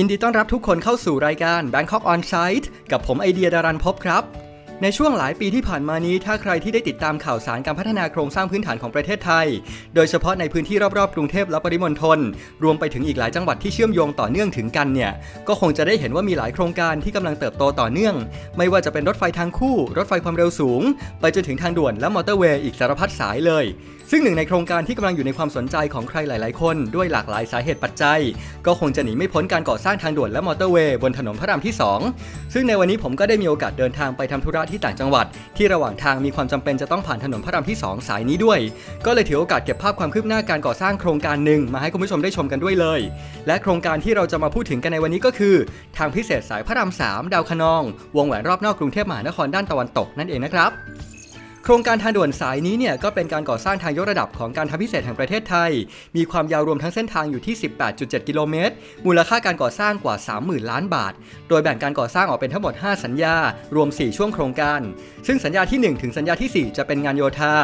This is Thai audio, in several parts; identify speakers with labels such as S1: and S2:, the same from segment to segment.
S1: ยินดีต้อนรับทุกคนเข้าสู่รายการ Bangkok On Site กับผมไอเดียดารันพบครับ ในช่วงหลายปีที่ผ่านมานี้ ถ้าใครที่ได้ติดตามข่าวสารการพัฒนาโครงสร้างพื้นฐานของประเทศไทย โดยเฉพาะในพื้นที่รอบๆกรุงเทพและปริมณฑลรวมไปถึงอีกหลายจังหวัดที่เชื่อมโยงต่อเนื่องถึงกันเนี่ยก็คงจะได้เห็นว่ามีหลายโครงการที่กำลังเติบโตต่อเนื่อง ไม่ว่าจะเป็นรถไฟทางคู่ รถไฟความเร็วสูง ไปจนถึงทางด่วนและมอเตอร์เวย์อีกสารพัดสายเลย ซึ่งหนึ่งในโครงการที่กำลังอยู่ในความสนใจของใครหลาย ๆ คนด้วยหลากหลายสาเหตุปัจจัย ก็คงจะหนีไม่พ้นการก่อสร้างทางด่วนและมอเตอร์เวย์บนถนนพระรามที่ 2 ซึ่งในวันนี้ผมก็ได้มีโอกาสเดินทางไปทำธุระที่ต่างจังหวัด ที่ระหว่างทางมีความจำเป็นจะต้องผ่านถนนพระรามที่ 2 สายนี้ด้วย ก็เลยถือโอกาสเก็บภาพความคืบหน้าการก่อสร้างโครงการหนึ่งมาให้คุณผู้ชมได้ชมกันด้วยเลย และโครงการที่เราจะมาพูดถึงกันในวันนี้ก็คือ ทางพิเศษสายพระราม3ดาวคะนอง วงแหวนรอบนอกกรุงเทพมหานครด้านตะวันตกนั่นเองนะครับ ครงการทางด่วนสายนี้เนี่ยก็เป็นการก่อสร้างทางยกระดับของการทางพิเศษแห่งประเทศไทย มีความยาวรวมทั้งเส้นทางอยู่ที่ 18.7 กิโลเมตร มูลค่าการก่อสร้างกว่า 30,000 ล้านบาท โดยแบ่งการก่อสร้างออกเป็นทั้งหมด 5 สัญญา รวม 4 ช่วงโครงการ ซึ่งสัญญาที่ 1 ถึงสัญญาที่ 4 จะเป็นงานโยธา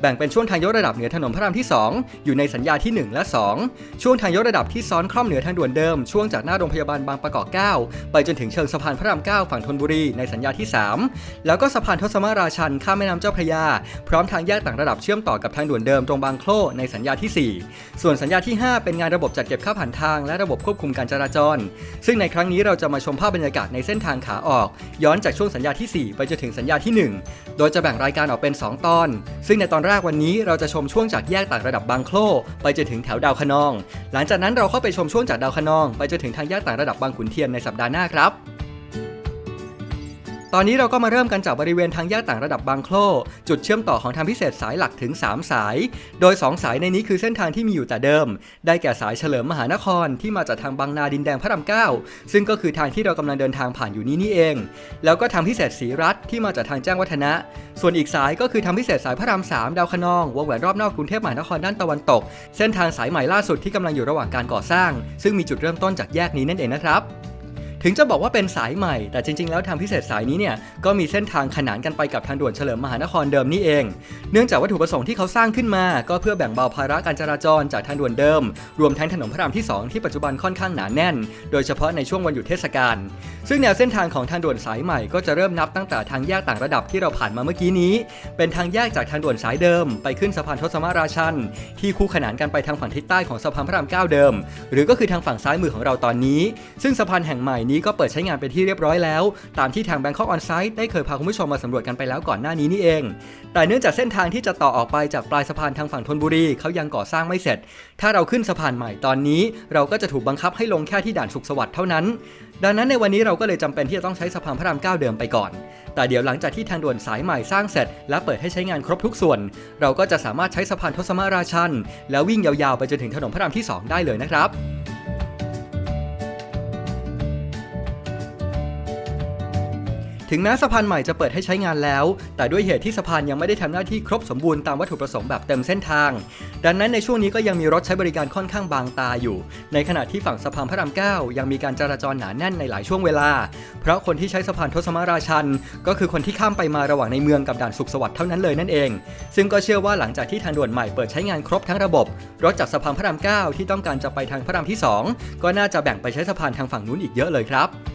S1: แบ่งเป็นช่วงทางยกระดับเหนือถนนพระรามที่ 2 อยู่ในสัญญาที่ 1 และ 2 ช่วงทางยกระดับที่ซ้อนคล่อมเหนือทางด่วนเดิม ช่วงจากหน้าโรงพยาบาลบางประกอบ 9 ไปจนถึงเชิงสะพานพระราม 9 ฝั่งธนบุรีในสัญญาที่ 3 แล้วก็สะพานทศมาราชันข้ามแม่น้ำเจ้าพระยาพร้อมทางแยกต่างระดับเชื่อมต่อกับทางด่วนเดิมตรงบางโคลในสัญญาที่ 4 ส่วนสัญญาที่ 5 เป็นงานระบบจัดเก็บค่าผ่านทางและระบบควบคุมการจราจร ซึ่งในครั้งนี้เราจะมาชมภาพบรรยากาศในเส้นทางขาออก ย้อนจากช่วงสัญญาที่ 4 ไปจนถึงสัญญาที่ 1 โดยจะแบ่งรายการออกเป็น 2 ตอน ซึ่งในตอนแรกวันนี้เราจะชมช่วงจากแยกต่างระดับบางโคลไปจนถึงแถวดาวคะนอง หลังจากนั้นเราเข้าไปชมช่วงจากดาวคะนอง ไปจนถึงทางแยกต่างระดับบางขุนเทียนในสัปดาห์หน้าครับ ตอนนี้เราก็มาเริ่มกันจากบริเวณทางแยกต่างระดับบางโคลจุดเชื่อมต่อของทางพิเศษสายหลักถึง 3 สาย โดย 2 สายในนี้คือเส้นทางที่มีอยู่แต่เดิม ได้แก่สายเฉลิมมหานครที่มาจากทางบางนาดินแดงพระรามเก้าซึ่งก็คือทางที่เรากำลังเดินทางผ่านอยู่นี้นี่เอง แล้วก็ทางพิเศษศรีรัตน์ที่มาจากทางแจ้งวัฒนะ ส่วนอีกสายก็คือทางพิเศษสายพระราม3ดาวคะนองวงแหวนรอบนอกกรุงเทพมหานครด้านตะวันตก เส้นทางสายใหม่ล่าสุดที่กำลังอยู่ระหว่างการก่อสร้าง ซึ่งมีจุดเริ่มต้นจากแยกนี้นั่นเองนะครับ ถึงจะบอกว่าเป็นสายใหม่ แต่จริง ๆ แล้วทางพิเศษสายนี้เนี่ยก็มีเส้นทางขนานกันไปกับทางด่วนเฉลิมมหานครเดิมนี่เอง เนื่องจากวัตถุประสงค์ที่เขาสร้างขึ้นมา ก็เพื่อแบ่งเบาภาระการจราจรจากทางด่วนเดิม รวมทั้งถนนพระรามที่ 2 ที่ปัจจุบันค่อนข้างหนาแน่น โดยเฉพาะในช่วงวันหยุดเทศกาล ซึ่งแนวเส้นทางของทางด่วนสายใหม่ก็จะเริ่มนับตั้งแต่ทางแยกต่างระดับที่เราผ่านมาเมื่อกี้นี้ เป็นทางแยกจากทางด่วนสายเดิม ไปขึ้นสะพานทศมาราชัน ที่คู่ขนานกันไปทางฝั่งทิศใต้ของสะพานพระรามเก้าเดิม หรือก็คือทางฝั่งซ้ายมือของเราตอนนี้ ซึ่งสะพานแห่งใหม่นี้ก็เปิดใช้งานเป็นที่เรียบร้อยแล้ว ตามที่ทาง Bangkok On Site ได้เคยพาคุณผู้ชมมาสำรวจกันไปแล้วก่อนหน้านี้นี่เอง แต่เนื่องจากเส้นทางที่จะต่อออกไปจากปลายสะพานทางฝั่งธนบุรีเขายังก่อสร้างไม่เสร็จ ถ้าเราขึ้นสะพานใหม่ตอนนี้ เราก็จะถูกบังคับให้ลงแค่ที่ด่านสุขสวัสดิ์เท่านั้น ดังนั้นในวันนี้เราก็เลยจำเป็นที่จะต้องใช้สะพานพระรามเก้าเดิมไปก่อน แต่เดี๋ยวหลังจากที่ทางด่วนสายใหม่สร้างเสร็จ และเปิดให้ใช้งานครบทุกส่วน เราก็จะสามารถใช้สะพานทศมาราชัน แล้ววิ่งยาวๆไปจนถึงถนนพระรามที่ 2 ได้เลยนะครับ ถึงแม้สะพานใหม่จะเปิดให้ใช้งานแล้ว แต่ด้วยเหตุที่สะพานยังไม่ได้ทำหน้าที่ครบสมบูรณ์ตามวัตถุประสงค์แบบเต็มเส้นทาง ดังนั้นในช่วงนี้ก็ยังมีรถใช้บริการค่อนข้างบางตาอยู่ ในขณะที่ฝั่งสะพานพระราม 9 ยังมีการจราจรหนาแน่นในหลายช่วงเวลา เพราะคนที่ใช้สะพานทศมาราชัน ก็คือคนที่ข้ามไปมาระหว่างในเมืองกับด่านสุขสวัสดิ์เท่านั้นเลยนั่นเอง ซึ่งก็เชื่อว่าหลังจากที่ทางด่วนใหม่เปิดใช้งานครบทั้งระบบ รถจากสะพานพระราม 9 ที่ต้องการจะไปทางพระรามที่ 2 ก็น่าจะแบ่งไปใช้สะพานทางฝั่งนู้นอีกเยอะเลยครับ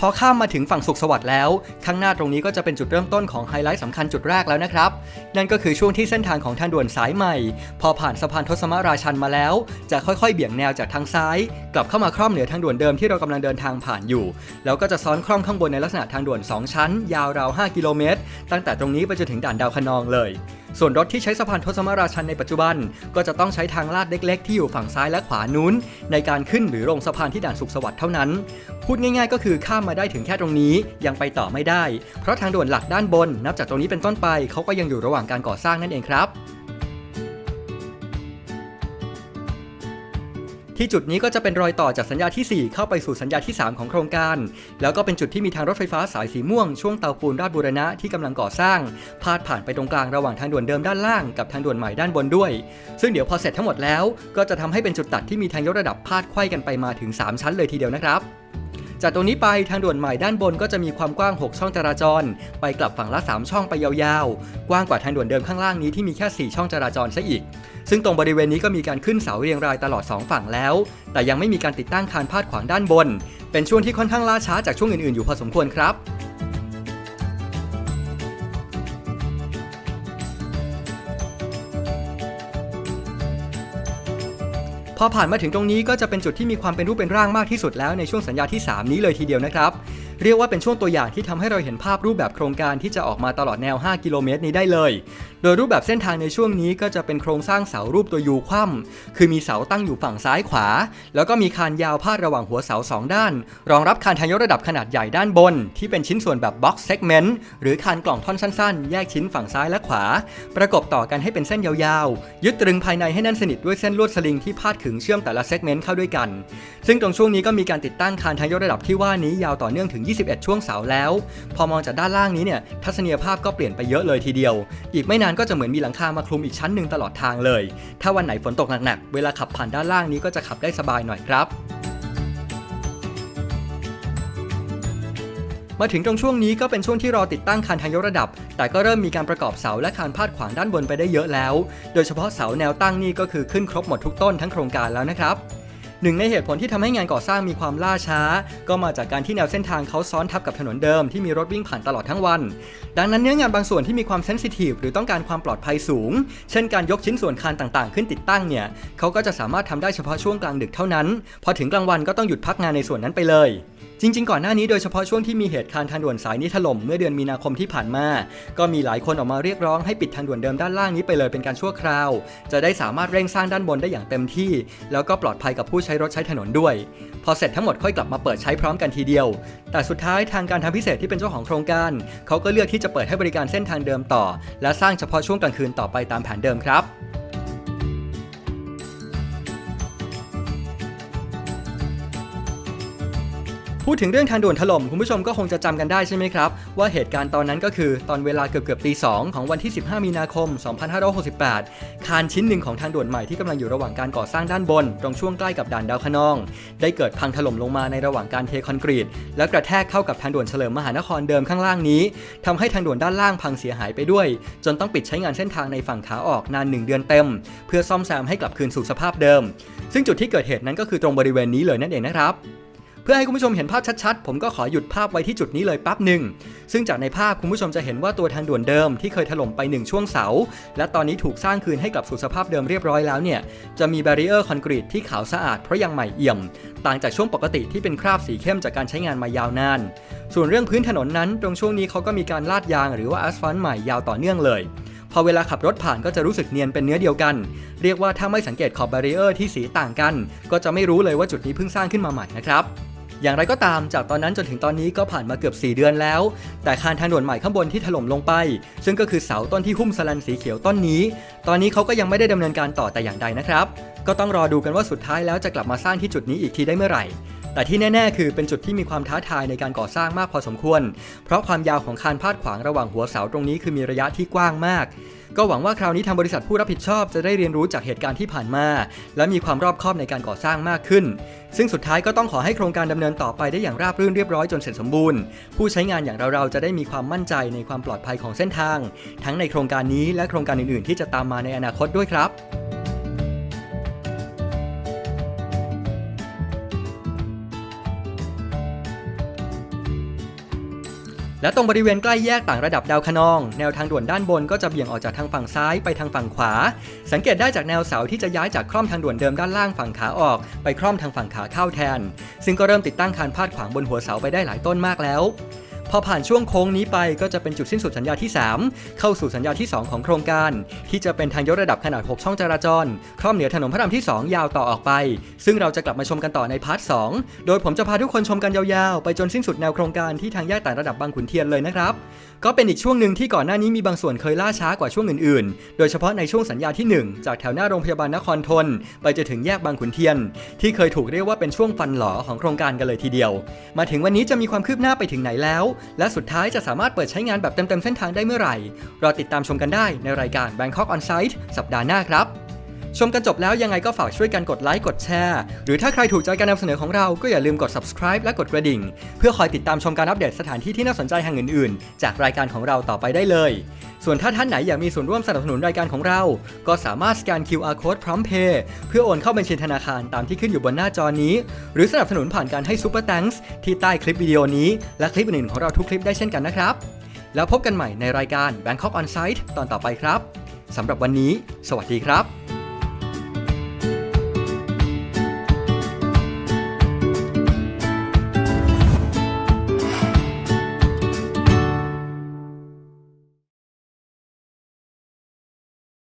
S1: พอข้ามมาถึงฝั่งสุขสวัสดิ์แล้ว ข้างหน้าตรงนี้ก็จะเป็นจุดเริ่มต้นของไฮไลท์สำคัญจุดแรกแล้วนะครับ นั่นก็คือช่วงที่เส้นทางของทางด่วนสายใหม่ พอผ่านสะพานทศมาราชันมาแล้ว จะค่อยๆ เบี่ยงแนวจากทางซ้าย กลับเข้ามาคร่อมเหนือทางด่วนเดิมที่เรากำลังเดินทางผ่านอยู่ แล้วก็จะซ้อนคร่อมข้างบนในลักษณะทางด่วน 2 ชั้น ยาวราว 5 กิโลเมตร ตั้งแต่ตรงนี้ไปจนถึงด่านดาวคะนองเลยส่วนรถที่ใช้สะพานทศมาราชันในปัจจุบัน ก็จะต้องใช้ทางลาดเล็ก ๆ ที่อยู่ฝั่งซ้ายและขวานู้น ในการขึ้นหรือลงสะพานที่ด่านสุขสวัสดิ์เท่านั้น พูดง่ายๆ ก็คือข้ามมาได้ถึงแค่ตรงนี้ยังไปต่อไม่ได้ เพราะทางด่วนหลักด้านบน นับจากตรงนี้เป็นต้นไปเขาก็ยังอยู่ระหว่างการก่อสร้างนั่นเองครับที่จุดนี้ก็จะเป็นรอยต่อจากสัญญาที่ 4 เข้าไปสู่สัญญาที่ 3 ของโครงการ แล้วก็เป็นจุดที่มีทางรถไฟฟ้าสายสีม่วงช่วงเตาปูนราชบูรณะที่กำลังก่อสร้าง พาดผ่านไปตรงกลางระหว่างทางด่วนเดิมด้านล่างกับทางด่วนใหม่ด้านบนด้วย ซึ่งเดี๋ยวพอเสร็จทั้งหมดแล้ว ก็จะทำให้เป็นจุดตัดที่มีทางยกระดับพาดไขว้กันไปมาถึง 3 ชั้นเลยทีเดียวนะครับ จากตรงนี้ไปทางด่วนใหม่ด้านบนก็จะมีความกว้าง 6 ช่องจราจร ไปกลับฝั่งละ 3 ช่องไปยาวๆ กว้างกว่าทางด่วนเดิมข้างล่างนี้ที่มีแค่ 4 ช่องจราจรซะอีก ซึ่งตรงบริเวณนี้ก็มีการขึ้นเสาเรียงรายตลอด 2 ฝั่งแล้ว แต่ยังไม่มีการติดตั้งคานพาดขวางด้านบน เป็นช่วงที่ค่อนข้างล่าช้าจากช่วงอื่นๆอยู่พอสมควรครับ พอผ่านมาถึงตรงนี้ก็จะเป็นจุดที่มีความเป็นรูปเป็นร่างมากที่สุดแล้วในช่วงสัญญาที่ 3 นี้เลยทีเดียวนะครับ เรียกว่าเป็นช่วงตัวอย่างที่ทำให้เราเห็นภาพรูปแบบโครงการที่จะออกมาตลอดแนว 5 กิโลเมตรนี้ได้เลย โดยรูปแบบเส้นทางในช่วงนี้ก็จะเป็นโครงสร้างเสารูปตัวยูคว่ำคือมีเสาตั้งอยู่ฝั่งซ้ายขวา แล้วก็มีคานยาวพาดระหว่างหัวเสา 2 ด้าน รองรับคานทางยกระดับขนาดใหญ่ด้านบน ที่เป็นชิ้นส่วนแบบ box segment หรือคานกล่องท่อนสั้นๆ แยกชิ้นฝั่งซ้ายและขวา ประกบต่อกันให้เป็นเส้นยาวๆ ยึดตรึงภายในให้แน่นสนิทด้วยเส้นลวดสลิงที่พาดขึงเชื่อมแต่ละ segment เข้าด้วยกัน ซึ่งตรงช่วงนี้ก็มีการติดตั้งคานทางยกระดับที่ว่านี้ยาวต่อเนื่องถึง21 ช่วงเสาแล้ว พอมองจากด้านล่างนี้เนี่ยทัศนียภาพก็เปลี่ยนไปเยอะเลยทีเดียว อีกไม่นานก็จะเหมือนมีหลังคามาคลุมอีกชั้นหนึ่งตลอดทางเลย ถ้าวันไหนฝนตกหนักๆเวลาขับผ่านด้านล่างนี้ก็จะขับได้สบายหน่อยครับมาถึงตรงช่วงนี้ก็เป็นช่วงที่รอติดตั้งคานทางยกระดับ แต่ก็เริ่มมีการประกอบเสาและคานพาดขวางด้านบนไปได้เยอะแล้ว โดยเฉพาะเสาแนวตั้งนี่ก็คือขึ้นครบหมดทุกต้นทั้งโครงการแล้วนะครับ หนึ่งในเหตุผลที่ทำให้งานก่อสร้างมีความล่าช้า ก็มาจากการที่แนวเส้นทางเขาซ้อนทับกับถนนเดิมที่มีรถวิ่งผ่านตลอดทั้งวัน ดังนั้นเนื้องานบางส่วนที่มีความเซนซิทีฟหรือต้องการความปลอดภัยสูง เช่นการยกชิ้นส่วนคานต่างๆ ขึ้นติดตั้งเนี่ยเขาก็จะสามารถทำได้เฉพาะช่วงกลางดึกเท่านั้น พอถึงกลางวันก็ต้องหยุดพักงานในส่วนนั้นไปเลย จริง ๆ ก่อนหน้านี้โดยเฉพาะช่วงที่มีเหตุการณ์ทางด่วนสายนี้ถล่มเมื่อเดือนมีนาคมที่ผ่านมา ก็มีหลายคนออกมาเรียกร้องให้ปิดทางด่วนเดิมด้านล่างนี้ไปเลยเป็นการชั่วคราว จะได้สามารถเร่งสร้างด้านบนได้อย่างเต็มที่ แล้วก็ปลอดภัยกับผู้ใช้รถใช้ถนนด้วย พอเสร็จทั้งหมดค่อยกลับมาเปิดใช้พร้อมกันทีเดียว แต่สุดท้ายทางการทางพิเศษที่เป็นเจ้าของโครงการ เขาก็เลือกที่จะเปิดให้บริการเส้นทางเดิมต่อ และสร้างเฉพาะช่วงกลางคืนต่อไปตามแผนเดิมครับ พูดถึงเรื่องทางด่วนถล่มคุณผู้ชมก็คงจะจำกันได้ใช่ไหมครับ ว่าเหตุการณ์ตอนนั้นก็คือตอนเวลาเกือบเกือบตีสองของวันที่ 15 มีนาคม 2568 คานชิ้นหนึ่งของทางด่วนใหม่ที่กำลังอยู่ระหว่างการก่อสร้างด้านบน ตรงช่วงใกล้กับด่านดาวคะนอง ได้เกิดพังถล่มลงมาในระหว่างการเทคอนกรีต และกระแทกเข้ากับทางด่วนเฉลิมมหานครเดิมข้างล่างนี้ทำให้ทางด่วนด้านล่างพังเสียหายไปด้วย จนต้องปิดใช้งานเส้นทางในฝั่งขาออกนาน 1 เดือนเต็ม เพื่อซ่อมแซมให้กลับคืนสู่สภาพเดิม ซึ่งจุดที่เกิดเหตุนั้นก็คือตรงบริเวณนี้เลยนั่นเองนะครับ พื่อให้คุณผู้ชมเห็นภาพชัดๆ ผมก็ขอหยุดภาพไว้ที่จุดนี้เลยแป๊บหนึ่ง ซึ่งจากในภาพคุณผู้ชมจะเห็นว่าตัวทางด่วนเดิมที่เคยถล่มไปหนึ่งช่วงเสา และตอนนี้ถูกสร้างคืนให้กลับสู่สภาพเดิมเรียบร้อยแล้วเนี่ย จะมีแบรีเออร์คอนกรีตที่ขาวสะอาดเพราะยังใหม่เอี่ยม ต่างจากช่วงปกติที่เป็นคราบสีเข้มจากการใช้งานมายาวนาน ส่วนเรื่องพื้นถนนนั้น ตรงช่วงนี้เขาก็มีการลาดยางหรือว่าอัสฟัลต์ใหม่ยาวต่อเนื่องเลยพอเวลาขับรถผ่านก็จะรู้สึกเนียนเป็นเนื้อเดียวกัน เรียกว่าถ้าไม่สังเกตขอบแบรีเออร์ที่สีต่างกัน ก็จะไม่รู้เลยว่าจุดนี้เพิ่งสร้างขึ้นมาใหม่นะครับ อย่างไรก็ตามจากตอนนั้นจนถึงตอนนี้ก็ผ่านมาเกือบ 4 เดือนแล้ว แต่คานทางด่วนใหม่ข้างบนที่ถล่มลงไป ซึ่งก็คือเสาต้นที่หุ้มสลันสีเขียวต้นนี้ ตอนนี้เขาก็ยังไม่ได้ดำเนินการต่อแต่อย่างใดนะครับ ก็ต้องรอดูกันว่าสุดท้ายแล้วจะกลับมาสร้างที่จุดนี้อีกทีได้เมื่อไหร่แต่ที่แน่ ๆ คือเป็นจุดที่มีความท้าทายในการก่อสร้างมากพอสมควร เพราะความยาวของคานพาดขวางระหว่างหัวเสาตรงนี้คือมีระยะที่กว้างมาก ก็หวังว่าคราวนี้ทางบริษัทผู้รับผิดชอบจะได้เรียนรู้จากเหตุการณ์ที่ผ่านมา และมีความรอบคอบในการก่อสร้างมากขึ้น ซึ่งสุดท้ายก็ต้องขอให้โครงการดำเนินต่อไปได้อย่างราบรื่นเรียบร้อยจนเสร็จสมบูรณ์ ผู้ใช้งานอย่างเราๆจะได้มีความมั่นใจในความปลอดภัยของเส้นทาง ทั้งในโครงการนี้และโครงการอื่นๆ ที่จะตามมาในอนาคตด้วยครับ และตรงบริเวณใกล้แยกต่างระดับดาวคะนอง แนวทางด่วนด้านบนก็จะเบี่ยงออกจากทางฝั่งซ้ายไปทางฝั่งขวา สังเกตได้จากแนวเสาที่จะย้ายจากคร่อมทางด่วนเดิมด้านล่างฝั่งขาออก ไปคร่อมทางฝั่งขาเข้าแทน ซึ่งก็เริ่มติดตั้งคานพาดขวางบนหัวเสาไปได้หลายต้นมากแล้ว พอผ่านช่วงโค้งนี้ไปก็จะเป็นจุดสิ้นสุดสัญญาที่ 3 เข้าสู่สัญญาที่ 2 ของโครงการ ที่จะเป็นทางยกระดับขนาด 6 ช่องจราจรครอบเหนือถนนพระรามที่ 2 ยาวต่อออกไป ซึ่งเราจะกลับมาชมกันต่อในพาร์ท 2 โดยผมจะพาทุกคนชมกันยาวๆ ไปจนสิ้นสุดแนวโครงการที่ทางแยกต่างระดับบางขุนเทียนเลยนะครับก็เป็นอีกช่วงหนึ่งที่ก่อนหน้านี้มีบางส่วนเคยล่าช้ากว่าช่วงอื่นๆ โดยเฉพาะในช่วงสัญญาที่ 1 จากแถวหน้าโรงพยาบาลนครทน ไปจนถึงแยกบางขุนเทียน ที่เคยถูกเรียกว่าเป็นช่วงฟันหลอของโครงการกันเลยทีเดียว มาถึงวันนี้จะมีความคืบหน้าไปถึงไหนแล้ว และสุดท้ายจะสามารถเปิดใช้งานแบบเต็มๆเส้นทางได้เมื่อไหร่รอติดตามชมกันได้ในรายการ Bangkok On Site สัปดาห์หน้าครับ ชมกันจบแล้วยังไงก็ฝากช่วยกันกดไลค์กดแชร์ หรือถ้าใครถูกใจการนำเสนอของเราก็อย่าลืมกด subscribe และกดกระดิ่ง เพื่อคอยติดตามชมการอัปเดตสถานที่ที่น่าสนใจแห่งอื่นๆ จากรายการของเราต่อไปได้เลย ส่วนถ้าท่านไหนอยากมีส่วนร่วมสนับสนุนรายการของเรา ก็สามารถสแกน QR code พร้อมเพย์เพื่อโอนเข้าบัญชีธนาคารตามที่ขึ้นอยู่บนหน้าจอนี้ หรือสนับสนุนผ่านการให้ Super Thanks ที่ใต้คลิปวิดีโอนี้ และคลิปอื่นๆของเราทุกคลิปได้เช่นกันนะครับ แล้วพบกันใหม่ในรายการ Bangkok On Site ตอนต่อไปครับสำหรับวันนี้ สวัสดีครับ